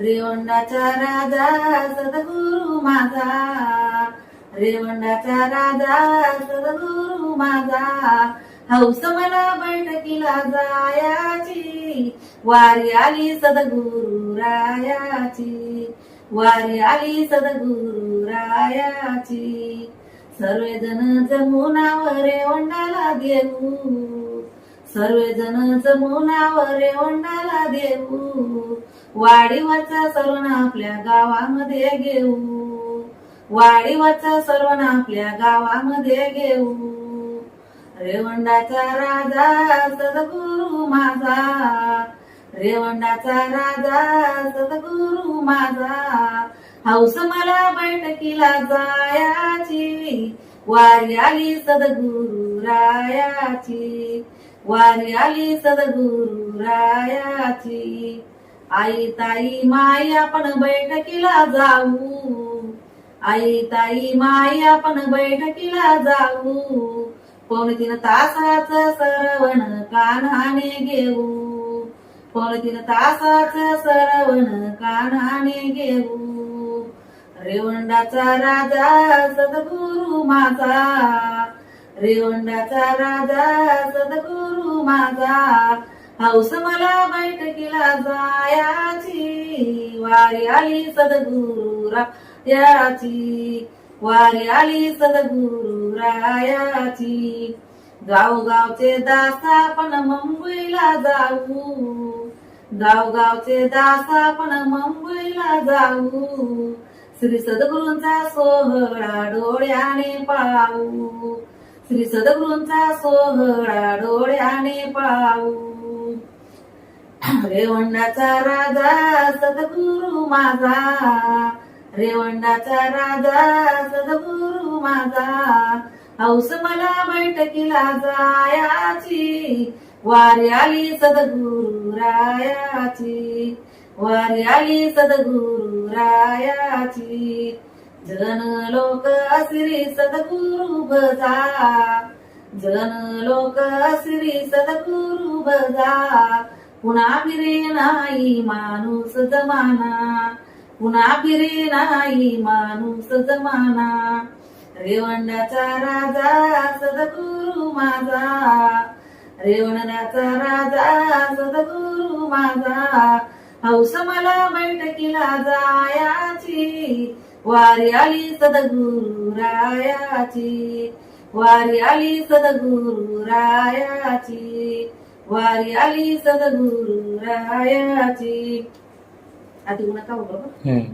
रेवंडाचा राजा सद्गुरु माझा. रेवंडाचा राजा सद्गुरु माझा. हौस मला बैठकीला जायाची. वारी आली सद्गुरु रायाची. वारी आली सद्गुरु रायाची. सर्वजण जमुनावर रेवंडाला देऊ सर्वजण जमुनावर रेवंडाला देऊ. वाडीवरचा सर्वण आपल्या गावामध्ये घेऊ. वाडीवरचा सर्वण आपल्या गावामध्ये घेऊ. रेवंडाचा राजा सद्गुरु माझा. रेवंडाचा राजा सद्गुरु माझा. हौस मला बैठकीला जायाची. वारी आली सद्गुरु रायाची. वारी आली सद्गुरु रायाची आई ताई माई आपण बैठकीला जाऊ. आई ताई माई आपण बैठकीला जाऊ. पावणे तीन तासाच सरवण कानाने घेऊ. पावणे तीन तासाच सरवण कानाने घेऊ. रेवंडाचा राजा सद्गुरु माझा. रेवंडाचा राजा सद्गुरु माझा. हौस मला बैठकीला जायाची. वारी आली सद्गुरु रायाची. वारी आली सद्गुरु रायाची. गावगावचे दासा पण मुंबईला जाऊ. गावगावचे दासा पण मुंबईला जाऊ. श्री सद्गुरूंचा सोहळा डोळ्याने पाहू. श्री सद्गुरूंचा सोहळा डोळ्याने पाहू. रेवंडाचा राजा सद्गुरु माझा. रेवंडाचा राजा सद्गुरु माझा. हौस मला बैठकीला जायाची. वारी आली सद्गुरु रायाची. वारी आली सद्गुरु रायाची. जन लोक श्री सद्गुरु बजा. जन लोक श्री सद्गुरु बजा. पुन्हा फिरे नाही माणूस जमाना. पुन्हा फिरे नाही माणूस जमाना. रेवंडाचा राजा सद्गुरु माझा. रेवणाचा राजा सद्गुरु माझा. हौस मला बैठकीला जायाची. वारी आली सद्गुरु रायाची वारी आली सद्गुरु रायाची वारी आली सद्गुरु रायाची आधी नका बरोबर हम्म.